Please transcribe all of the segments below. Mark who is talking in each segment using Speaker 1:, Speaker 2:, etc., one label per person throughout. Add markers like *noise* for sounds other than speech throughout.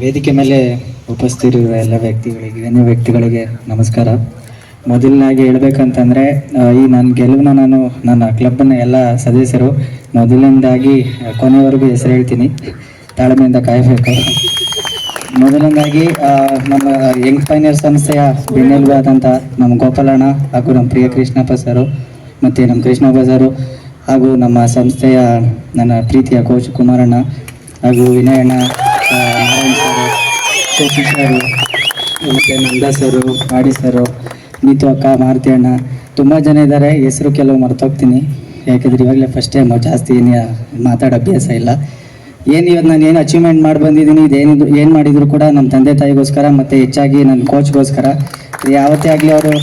Speaker 1: ವೇದಿಕೆ ಮೇಲೆ ಉಪಸ್ಥಿತಿರುವ ಎಲ್ಲ ವ್ಯಕ್ತಿಗಳಿಗೆ ಎಲ್ಲ ವ್ಯಕ್ತಿಗಳಿಗೆ ನಮಸ್ಕಾರ. ಮೊದಲನಾಗಿ ಹೇಳ್ಬೇಕಂತಂದರೆ ಈ ನನ್ನ ಗೆಲುವನ್ನ ನಾನು ನನ್ನ ಕ್ಲಬ್ನ ಎಲ್ಲ ಸದಸ್ಯರು ಮೊದಲನೇದಾಗಿ ಕೊನೆವರೆಗೂ ಹೆಸರು ಹೇಳ್ತೀನಿ. ತಾಳ್ಮೆಯಿಂದ ಕಾಯಬೇಕು. ಮೊದಲನೇದಾಗಿ ನಮ್ಮ ಯಂಗ್ ಪೈನಿಯರ್ ಸಂಸ್ಥೆಯ ಬೆನ್ನೆಲುಬಾದಂಥ ನಮ್ಮ ಗೋಪಾಲಣ್ಣ ಹಾಗೂ ನಮ್ಮ ಪ್ರಿಯ ಕೃಷ್ಣಪ್ಪ ಸರು ಮತ್ತು ನಮ್ಮ ಕೃಷ್ಣಪ್ಪ ಸರು ಹಾಗೂ ನಮ್ಮ ಸಂಸ್ಥೆಯ ನನ್ನ ಪ್ರೀತಿಯ ಕೋಚ್ ಕುಮಾರಣ್ಣ ಹಾಗೂ ವಿನಯಣ್ಣ ನಾರಾಯಣ್ ಸರು ಶಶಿ ಸರ್ ಮತ್ತು ನಂದ ಸರು ಪಾಡಿ ಸರು ನೀತು ಅಕ್ಕ ಮಾರುತಿ ಅಣ್ಣ ತುಂಬ ಜನ ಇದ್ದಾರೆ ಹೆಸರು ಕೆಲವು ಮರ್ತೋಗ್ತೀನಿ ಯಾಕಂದ್ರೆ ಇವಾಗಲೇ ಫಸ್ಟ್ ಟೈಮ್ ಜಾಸ್ತಿ ಏನು ಮಾತಾಡೋ ಅಭ್ಯಾಸ ಇಲ್ಲ ಏನು ಇವತ್ತು ನಾನು ಏನು ಅಚೀವ್ಮೆಂಟ್ ಮಾಡಿ ಬಂದಿದ್ದೀನಿ ಇದೇನಿದ್ರು ಏನು ಮಾಡಿದ್ರು ಕೂಡ ನಮ್ಮ ತಂದೆ ತಾಯಿಗೋಸ್ಕರ ಮತ್ತು ಹೆಚ್ಚಾಗಿ ನನ್ನ ಕೋಚ್ಗೋಸ್ಕರ ಯಾವತ್ತೇ ಆಗಲಿ ಅವರು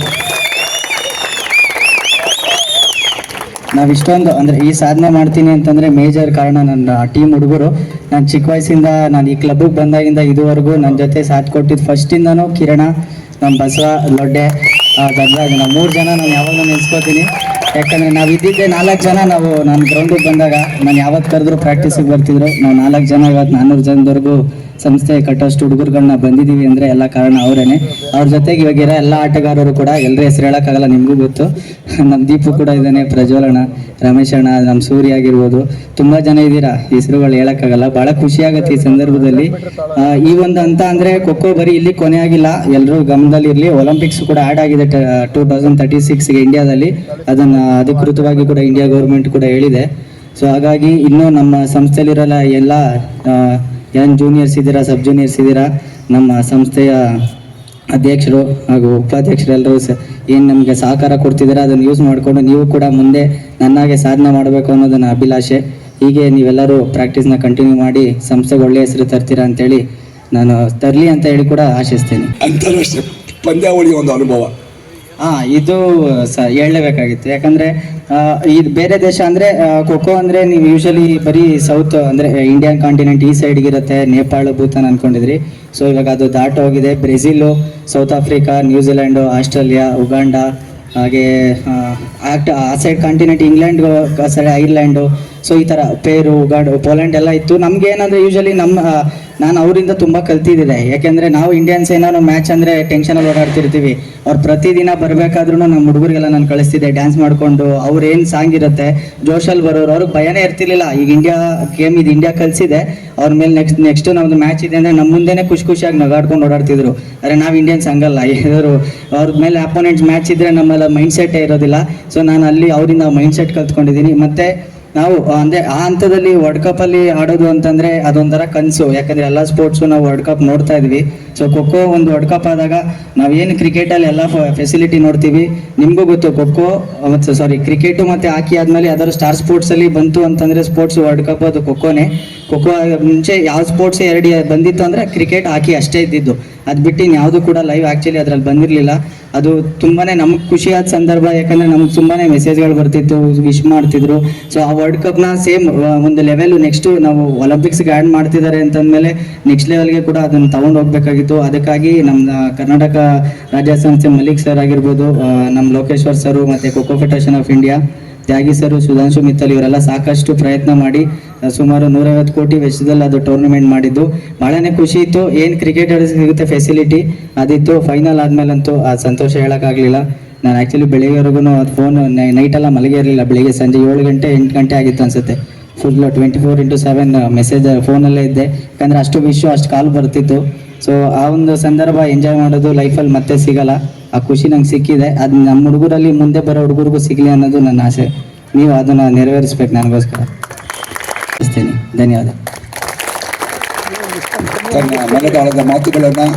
Speaker 1: ನಾವು ಇಷ್ಟೊಂದು ಅಂದರೆ ಈ ಸಾಧನೆ ಮಾಡ್ತೀನಿ ಅಂತಂದರೆ ಮೇಜರ್ ಕಾರಣ ನನ್ನ ಟೀಮ್ ಹುಡುಗರು. ನಾನು ಚಿಕ್ಕ ವಯಸ್ಸಿಂದ ನಾನು ಈ ಕ್ಲಬ್ಬಿಗೆ ಬಂದಾಗಿಂದ ಇದುವರೆಗೂ ನನ್ನ ಜೊತೆ ಸಾಥ್ ಕೊಟ್ಟಿದ್ದು ಫಸ್ಟಿಂದನೂ ಕಿರಣ ನಮ್ಮ ಬಸವ, ಲೊಡ್ಡೆ ಗದ್ರಾಜ್. ನಮ್ಮ ಮೂರು ಜನ ನಾನು ಯಾವಾಗಲೂ ನೆನೆಸ್ಕೋತೀನಿ. ಯಾಕಂದರೆ ನಾವು ಇದ್ದಿದ್ದೆ ನಾಲ್ಕು ಜನ, ನಾವು ನಾನು ಗ್ರೌಂಡಿಗೆ ಬಂದಾಗ ನಾನು ಯಾವತ್ತು ಕರೆದ್ರು ಪ್ರಾಕ್ಟೀಸಿಗೆ ಬರ್ತಿದ್ರು. ನಾವು ನಾಲ್ಕು ಜನ ಇವತ್ತು ನಾನ್ನೂರು ಜನದವರೆಗೂ ಸಂಸ್ಥೆ ಕಟ್ಟೋಷ್ಟು ಹುಡುಗರುಗಳನ್ನ ಬಂದಿದ್ದೀವಿ ಅಂದ್ರೆ ಎಲ್ಲ ಕಾರಣ ಅವರೇನೆ. ಅವ್ರ ಜೊತೆಗೆ ಇವಾಗ ಇರೋ ಎಲ್ಲ ಆಟಗಾರರು ಕೂಡ ಎಲ್ಲರ ಹೆಸರು ಹೇಳೋಕ್ಕಾಗಲ್ಲ, ನಿಮಗೂ ಗೊತ್ತು. *laughs* ನಮ್ಮ ದೀಪು ಕೂಡ ಇದ್ದಾನೆ ಪ್ರಜ್ವಲಣ ರಮೇಶ್ ಅಣ್ಣ ನಮ್ಮ ಸೂರ್ಯ ಆಗಿರ್ಬೋದು. ತುಂಬಾ ಜನ ಇದ್ದೀರಾ? ಹೆಸರುಗಳು ಹೇಳೋಕ್ಕಾಗಲ್ಲ. ಬಹಳ ಖುಷಿ ಆಗುತ್ತೆ ಈ ಸಂದರ್ಭದಲ್ಲಿ. ಈ ಒಂದು ಅಂತ ಅಂದ್ರೆ ಖೋಖೋ ಬರೀ ಇಲ್ಲಿ ಕೊನೆ ಆಗಿಲ್ಲ. ಎಲ್ಲರೂ ಗಮನದಲ್ಲಿ ಇರ್ಲಿ ಒಲಿಂಪಿಕ್ಸ್ ಕೂಡ ಆಡ್ ಆಗಿದೆ, ಟೂ ತೌಸಂಡ್ ತರ್ಟಿ ಸಿಕ್ಸ್ಗೆ ಇಂಡಿಯಾದಲ್ಲಿ ಅದನ್ನು ಅಧಿಕೃತವಾಗಿ ಕೂಡ ಇಂಡಿಯಾ ಗೌರ್ಮೆಂಟ್ ಕೂಡ ಹೇಳಿದೆ. ಸೊ ಹಾಗಾಗಿ ಇನ್ನೂ ನಮ್ಮ ಸಂಸ್ಥೆಯಲ್ಲಿರಲ್ಲ ಎಲ್ಲ ಯಂಗ್ ಜೂನಿಯರ್ಸ್ ಇದ್ದೀರಾ ಸಬ್ ಜೂನಿಯರ್ಸ್ ಇದ್ದೀರಾ, ನಮ್ಮ ಸಂಸ್ಥೆಯ ಅಧ್ಯಕ್ಷರು ಹಾಗೂ ಉಪಾಧ್ಯಕ್ಷರೆಲ್ಲರೂ ಸ ಏನು ನಮಗೆ ಸಹಕಾರ ಕೊಡ್ತಿದ್ದೀರಾ ಅದನ್ನು ಯೂಸ್ ಮಾಡಿಕೊಂಡು ನೀವು ಕೂಡ ಮುಂದೆ ನನ್ನಾಗೆ ಸಾಧನೆ ಮಾಡಬೇಕು ಅನ್ನೋದು ನನ್ನ ಅಭಿಲಾಷೆ. ಹೀಗೆ ನೀವೆಲ್ಲರೂ ಪ್ರಾಕ್ಟೀಸ್ನ ಕಂಟಿನ್ಯೂ ಮಾಡಿ ಸಂಸ್ಥೆಗೆ ಒಳ್ಳೆಯ ಹೆಸರು ತರ್ತೀರಾ ಅಂತೇಳಿ ನಾನು ತರಲಿ ಅಂತ ಹೇಳಿ ಕೂಡ ಆಶಿಸ್ತೇನೆ.
Speaker 2: ಅಂತಾರಾಷ್ಟ್ರೀಯ ಪಂದ್ಯಾವಳಿ ಒಂದು ಅನುಭವ.
Speaker 1: ಹಾ ಇದು ಸ ಹೇಳಲೇಬೇಕಾಗಿತ್ತು. ಯಾಕಂದ್ರೆ ಇದು ಬೇರೆ ದೇಶ ಅಂದ್ರೆ ಖೋಖೋ ಅಂದ್ರೆ ನೀವು ಯೂಶಲಿ ಬರೀ ಸೌತ್ ಅಂದ್ರೆ ಇಂಡಿಯನ್ ಕಾಂಟಿನೆಂಟ್ ಈ ಸೈಡ್ಗೆ ಇರುತ್ತೆ ನೇಪಾಳ ಭೂತಾನ್ ಅನ್ಕೊಂಡಿದ್ರಿ. ಸೊ ಇವಾಗ ಅದು ದಾಟ ಹೋಗಿದೆ. Brazil South Africa New Zealand Australia Uganda ಹಾಗೆ ಆ, side continent England side Ireland so ಈ ಥರ ಪೇರು ಉಗಾಂಡ್ ಪೋಲೆಂಡ್ ಎಲ್ಲ ಇತ್ತು. ನಮ್ಗೆ ಏನಂದ್ರೆ ಯೂಶಲಿ ನಮ್ಮ ನಾನು ಅವರಿಂದ ತುಂಬ ಕಲ್ತಿದ್ದೆ ಯಾಕೆಂದ್ರೆ ನಾವು ಇಂಡಿಯನ್ಸ್ ಏನಾದ್ರು ಮ್ಯಾಚ್ ಅಂದ್ರೆ ಟೆನ್ಷನಲ್ಲಿ ಓಡಾಡ್ತಿರ್ತೀವಿ. ಅವ್ರು ಪ್ರತಿದಿನ ಬರಬೇಕಾದ್ರೂ ನಮ್ಮ ಹುಡುಗರಿಗೆಲ್ಲ ನಾನು ಕಳಿಸ್ತಿದ್ದೆ. ಡ್ಯಾನ್ಸ್ ಮಾಡ್ಕೊಂಡು ಅವ್ರು ಏನು ಸಾಂಗ್ ಇರುತ್ತೆ, ಜೋಶಲ್ಲಿ ಬರೋರು, ಅವ್ರಿಗೆ ಭಯನೇ ಇರ್ತಿರ್ಲಿಲ್ಲ. ಈಗ ಇಂಡಿಯಾ ಗೇಮ್ ಇದು ಇಂಡಿಯಾ ಕಲಿಸಿದೆ. ಅವ್ರ ಮೇಲೆ ನೆಕ್ಸ್ಟ್ ನೆಕ್ಸ್ಟ್ ನಮ್ದು ಮ್ಯಾಚ್ ಇದೆ ಅಂದ್ರೆ ನಮ್ಮ ಮುಂದೆನೆ ಖುಷಿ ಖುಷಿಯಾಗಿ ನಗಾಡ್ಕೊಂಡು ಓಡಾಡ್ತಿದ್ರು. ಅರೆ, ನಾವು ಇಂಡಿಯನ್ಸ್ ಹಂಗಲ್ಲ. ಏನಾದ್ರು ಅವ್ರ ಮೇಲೆ ಅಪೋನೆಂಟ್ಸ್ ಮ್ಯಾಚ್ ಇದ್ರೆ ನಮ್ಮೆಲ್ಲ ಮೈಂಡ್ ಸೆಟ್ಟೇ ಇರೋದಿಲ್ಲ. ಸೊ ನಾನು ಅಲ್ಲಿ ಅವರಿಂದ ಮೈಂಡ್ ಸೆಟ್ ಕಲ್ತ್ಕೊಂಡಿದ್ದೀನಿ. ಮತ್ತೆ ನಾವು ಅಂದ್ರೆ ಆ ಹಂತದಲ್ಲಿ ವರ್ಲ್ಡ್ ಕಪ್ ಅಲ್ಲಿ ಆಡೋದು ಅಂತಂದ್ರೆ ಅದೊಂಥರ ಕನಸು. ಯಾಕಂದ್ರೆ ಎಲ್ಲ ಸ್ಪೋರ್ಟ್ಸ್ ನಾವು ವರ್ಲ್ಡ್ ಕಪ್ ನೋಡ್ತಾ ಇದ್ವಿ. ಸೊ ಖೋಖೋ ಒಂದು ವರ್ಲ್ಡ್ ಕಪ್ ಆದಾಗ ನಾವೇನು ಕ್ರಿಕೆಟ್ ಅಲ್ಲಿ ಎಲ್ಲ ಫೆಸಿಲಿಟಿ ನೋಡ್ತೀವಿ. ನಿಮಗೂ ಗೊತ್ತು ಖೋಖೋ ಮತ್ತು ಸಾರಿ ಕ್ರಿಕೆಟ್ ಮತ್ತೆ ಹಾಕಿ ಆದ್ಮೇಲೆ ಯಾವ್ದಾದ್ರು ಸ್ಟಾರ್ ಸ್ಪೋರ್ಟ್ಸ್ ಅಲ್ಲಿ ಬಂತು ಅಂತಂದ್ರೆ ಸ್ಪೋರ್ಟ್ಸ್ ವರ್ಲ್ಡ್ ಕಪ್ ಅದು ಖೋಖೋನೇ ಖೋಖೋ ಮುಂಚೆ ಯಾವ ಸ್ಪೋರ್ಟ್ಸ್ ಎರಡು ಬಂದಿತ್ತು ಅಂದ್ರೆ ಕ್ರಿಕೆಟ್ ಹಾಕಿ ಅಷ್ಟೇ ಇದ್ದಿದ್ದು. ಅದು ಬಿಟ್ಟು ಯಾವುದು ಕೂಡ ಲೈವ್ ಆ್ಯಕ್ಚುಲಿ ಅದ್ರಲ್ಲಿ ಬಂದಿರಲಿಲ್ಲ. ಅದು ತುಂಬಾನೇ ನಮ್ಗೆ ಖುಷಿಯಾದ ಸಂದರ್ಭ, ಯಾಕಂದ್ರೆ ನಮ್ಗೆ ತುಂಬಾನೇ ಮೆಸೇಜ್ಗಳು ಬರ್ತಿತ್ತು ವಿಶ್ ಮಾಡ್ತಿದ್ರು. ಸೊ ಆ ವರ್ಲ್ಡ್ ಕಪ್ನ ಸೇಮ್ ಒಂದು ಲೆವೆಲ್ ನೆಕ್ಸ್ಟ್ ನಾವು ಒಲಿಂಪಿಕ್ಸ್ಗೆ ಆ್ಯಡ್ ಮಾಡ್ತಿದ್ದಾರೆ ಅಂತಂದ್ಮೇಲೆ ನೆಕ್ಸ್ಟ್ ಲೆವೆಲ್ಗೆ ಕೂಡ ಅದನ್ನು ತಗೊಂಡು ಹೋಗ್ಬೇಕಾಗಿತ್ತು. ಅದಕ್ಕಾಗಿ ನಮ್ಮ ಕರ್ನಾಟಕ ರಾಜ್ಯ ಸಂಸ್ಥೆ ಮಲ್ಲಿಕ್ ಸರ್ ಆಗಿರ್ಬೋದು ನಮ್ಮ ಲೋಕೇಶ್ವರ್ ಸರು ಮತ್ತೆ Kho Kho Federation of India Tyagi sir Sudhanshu Mittal ಇವರೆಲ್ಲ ಸಾಕಷ್ಟು ಪ್ರಯತ್ನ ಮಾಡಿ ಸುಮಾರು ನೂರೈವತ್ತು ಕೋಟಿ ವೆಚ್ಚದಲ್ಲಿ ಅದು ಟೂರ್ನಮೆಂಟ್ ಮಾಡಿದ್ದು. ಭಾಳನೇ ಖುಷಿ ಇತ್ತು. ಏನು ಕ್ರಿಕೆಟರ್ಸ್ ಸಿಗುತ್ತೆ ಫೆಸಿಲಿಟಿ ಅದಿತ್ತು. ಫೈನಲ್ ಆದ್ಮೇಲಂತೂ, ಆ, ಸಂತೋಷ ಹೇಳೋಕ್ಕಾಗಲಿಲ್ಲ. ನಾನು ಆ್ಯಕ್ಚುಲಿ ಬೆಳಿಗ್ಗೆವರೆಗೂ ಅದು ಫೋನ್ ನೈಟೆಲ್ಲ ಮಲಗೇ ಇರಲಿಲ್ಲ. ಬೆಳಿಗ್ಗೆ ಸಂಜೆ ಏಳು ಗಂಟೆ ಎಂಟು ಗಂಟೆ ಆಗಿತ್ತು ಅನ್ಸುತ್ತೆ. Full twenty four into seven message ಫೋನಲ್ಲೇ ಇದ್ದೆ. ಯಾಕಂದರೆ ಅಷ್ಟು ವಿಶ್ವ ಅಷ್ಟು ಕಾಲ್ ಬರ್ತಿತ್ತು. ಸೊ ಆ ಒಂದು ಸಂದರ್ಭ ಎಂಜಾಯ್ ಮಾಡೋದು ಲೈಫಲ್ಲಿ ಮತ್ತೆ ಸಿಗಲ್ಲ. ಆ ಖುಷಿ ನಂಗೆ ಸಿಕ್ಕಿದೆ. ಅದು ನಮ್ಮ ಹುಡುಗರಲ್ಲಿ ಮುಂದೆ ಬರೋ ಹುಡುಗರಿಗೂ ಸಿಗಲಿ ಅನ್ನೋದು ನನ್ನ ಆಸೆ. ನೀವು ಅದನ್ನು ನೆರವೇರಿಸ್ಬೇಕು ನನಗೋಸ್ಕರ. ಧನ್ಯವಾದ.
Speaker 2: ತನ್ನ ಮಾತುಗಳನ್ನ